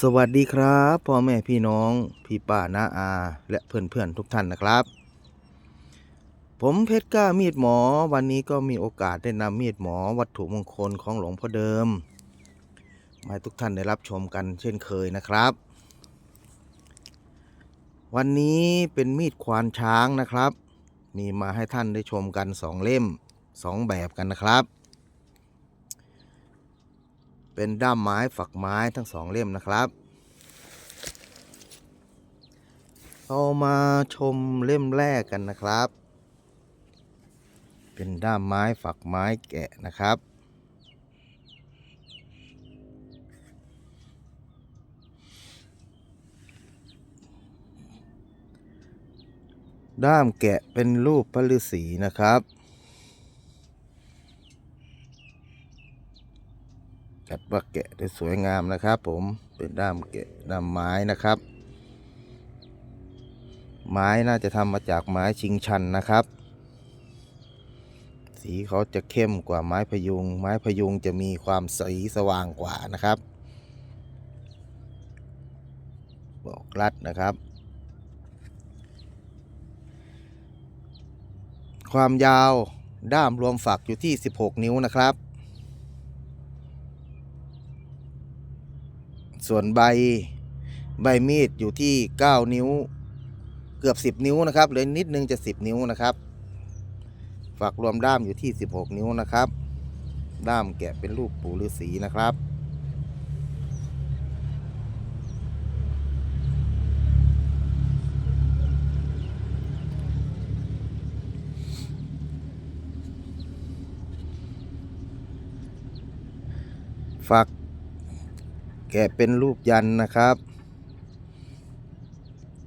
สวัสดีครับพ่อแม่พี่น้องพี่ป้าน้าอา และเพื่อนๆทุกท่านนะครับ ผมเพชรกล้ามีดหมอวันนี้ก็มีโอกาสได้นำมีดหมอวัตถุมงคลของหลวงพ่อเดิม มาให้ทุกท่านได้รับชมกันเช่นเคยนะครับ วันนี้เป็นมีดควานช้างนะครับ มีมาให้ท่านได้ชมกันสองเล่มสองแบบกันนะครับ เป็นด้ามไม้ฝักไม้ทั้งสองเล่มนะครับเรามาชมเล่มแรกกันนะครับ เป็นด้ามไม้ฝักไม้แกะนะครับ ด้ามแกะเป็นรูปพระฤาษีนะครับ ดว่าแกะได้สวยงามนะครับ ผมเป็นด้ามแกะด้ามไม้นะครับ ไม้น่าจะทำมาจากไม้ชิงชันนะครับ สีเขาจะเข้มกว่าไม้พยุง ไม้พยุงจะมีความสีสว่างกว่านะครับ บอกรัดนะครับ ความยาวด้ามรวมฝักอยู่ที่ 16 นิ้วนะครับ ส่วนใบใบมีดอยู่ที่ 9 นิ้ว เกือบ 10 นิ้วนะครับเหลยนิดนึงจะ 10 นิ้วนะครับฝักรวมด้ามอยู่ที่ 16 นิ้วนะครับ ด้ามแกะเป็นรูปปู่ฤาษีนะครับ ฝัก แกะเป็นรูปยันนะครับ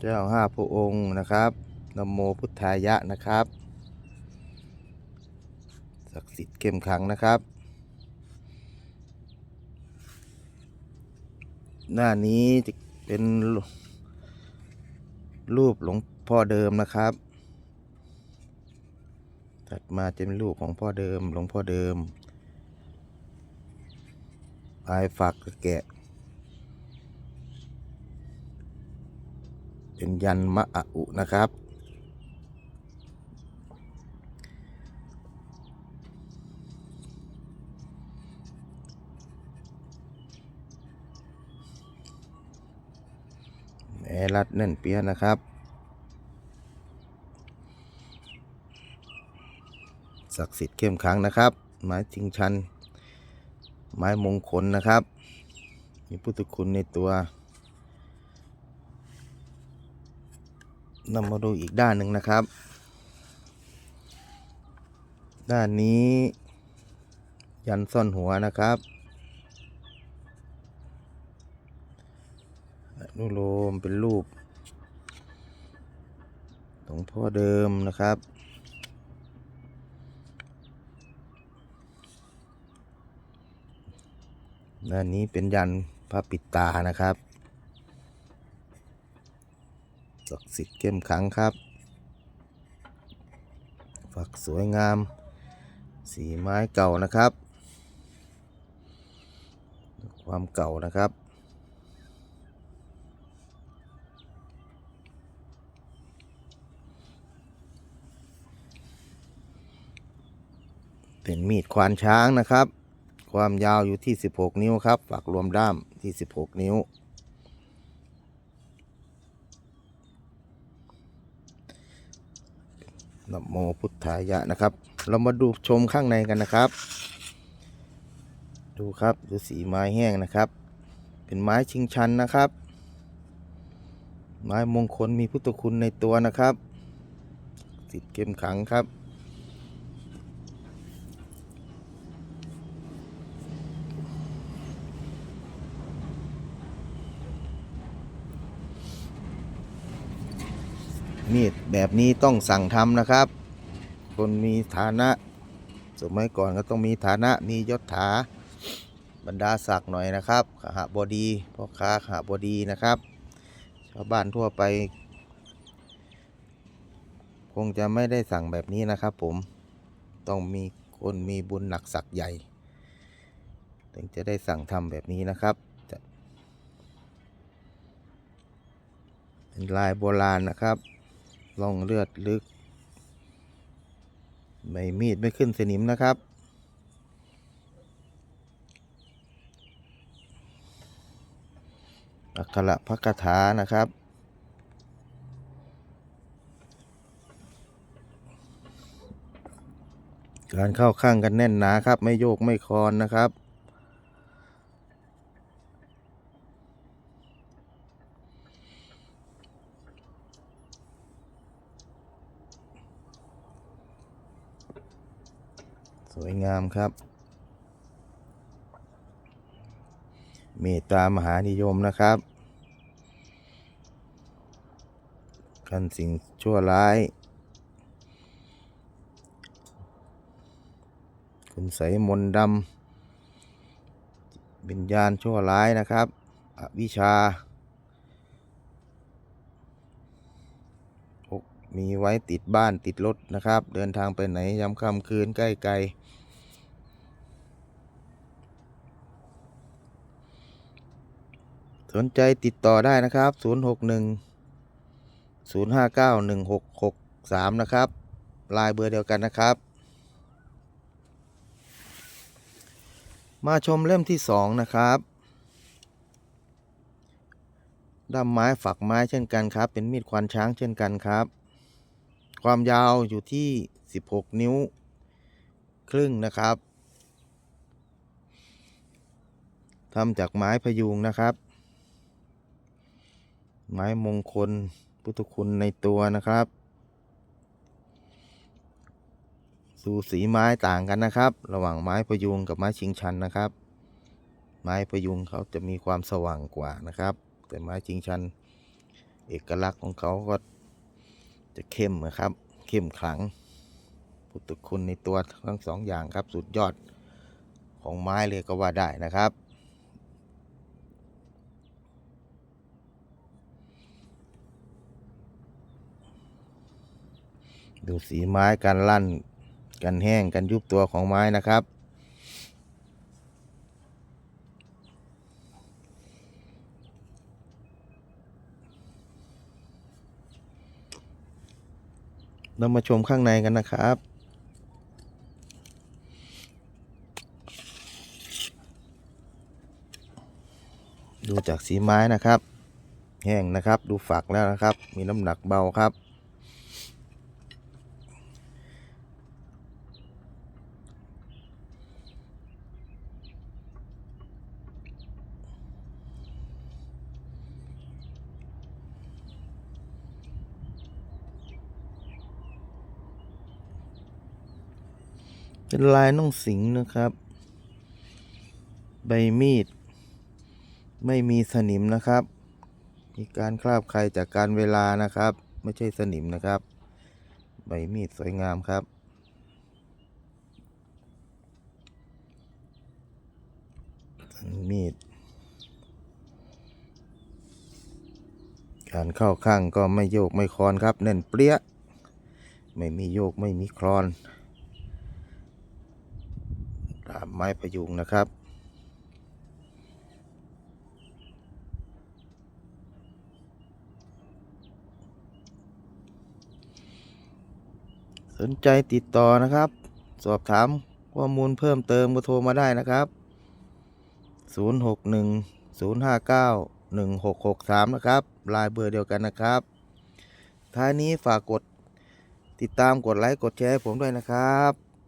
เจ้าห้าพระองค์นะครับนโมพุทธายะนะครับ ศักดิ์สิทธิ์เข้มขังนะครับ หน้านี้จะเป็นรูปหลวงพ่อเดิมนะครับถัดมาจะเป็นรูปของพ่อเดิมหลวงพ่อเดิมปลายฝักก็แกะ เป็นยันมะอะอุนะครับแหมรัดแน่นเปียนะครับ ศักดิ์สิทธิ์เข้มขังนะครับ ไม้จิงชัน ไม้มงคลนะครับ มีพุทธคุณในตัว นำมาดูอีกด้านหนึ่งนะครับ ด้านนี้ ยันซ่อนหัวนะครับนุโลมเป็นรูปหลวงพ่อเดิมนะครับ ด้านนี้เป็นยันพระปิดตานะครับ ศักดิ์สิทธิ์เข้มขังครับ ฝักสวยงาม สีไม้เก่านะครับ ความเก่านะครับเป็นมีดควานช้างนะครับ ความยาวอยู่ที่ 16 นิ้วครับ ฝักรวมด้ามที่ 16 นิ้ว นโมพุทธายะนะครับ เรามาดูชมข้างในกันนะครับ ดูครับดูสีไม้แห้งนะครับ เป็นไม้ชิงชันนะครับ ไม้มงคลมีพุทธคุณในตัวนะครับติดเข็มขังครับ มีดแบบนี้ต้องสั่งทำนะครับ คนมีฐานะ สมัยก่อนก็ต้องมีฐานะมียศถาบรรดาศักดิ์หน่อยนะครับขหบดีพ่อค้าขหบดีนะครับ ชาวบ้านทั่วไป คงจะไม่ได้สั่งแบบนี้นะครับ ผมต้องมีคนมีบุญหนักศักดิ์ใหญ่ ถึงจะได้สั่งทำแบบนี้นะครับจะลายโบราณนะครับ ล่องเลือดลึก ใบมีดไม่ขึ้นสนิมนะครับ อักขระพระคาถานะครับการเข้าข้างกันแน่นหนาครับ ไม่โยกไม่คลอนนะครับ วยงามครับ เมตตามหานิยมนะครับ กันสิ่งชั่วร้าย คุณใสมนดำวิญญาณชั่วร้ายนะครับ อวิชาพก มีไว้ติดบ้านติดรถนะครับ เดินทางไปไหนย้ำค่ำคืนใกล้ไกลสนใจติดต่อได้นะครับ 061 059 1663 นะครับ ลายเบอร์เดียวกันนะครับ มาชมเล่มที่สองนะครับด้ามไม้ฝักไม้เช่นกันครับ เป็นมีดควานช้างเช่นกันครับ ความยาวอยู่ที่ 16 นิ้ว ครึ่งนะครับทำจากไม้พยุงนะครับ ไม้มงคลพุทธคุณในตัวนะครับ สูสีไม้ต่างกันนะครับ ระหว่างไม้พยุงกับไม้ชิงชันนะครับ ไม้พยุงเขาจะมีความสว่างกว่านะครับ แต่ไม้ชิงชัน เอกลักษณ์ของเขาก็ จะเข้มนะครับ เข้มขลังพุทธคุณในตัวทั้งสองอย่างครับ สุดยอดของไม้เลยก็ว่าได้นะครับ ดูสีไม้การลั่น กันแห้งกันยุบตัวของไม้นะครับ เรามาชมข้างในกันนะครับดูจากสีไม้นะครับ แห้งนะครับ ดูฝักแล้วนะครับ มีน้ำหนักเบาครับ เป็นลายน้องสิงนะครับ ใบมีด ไม่มีสนิมนะครับ มีการคราบใครจากการเวลานะครับ ไม่ใช่สนิมนะครับ ใบมีดสวยงามครับมีด การเข้าข้างก็ไม่โยกไม่คลอนครับแน่นเปรี้ย ไม่มีโยกไม่มีคลอน ตามไม้พยุงนะครับ สนใจติดต่อนะครับ สอบถามข้อมูลเพิ่มเติมก็โทรมาได้นะครับ 061 059 1663 นะครับลายเบอร์เดียวกันนะครับ ท้ายนี้ฝากกดติดตามกดไลค์ กดแชร์ให้ผมด้วยนะครับ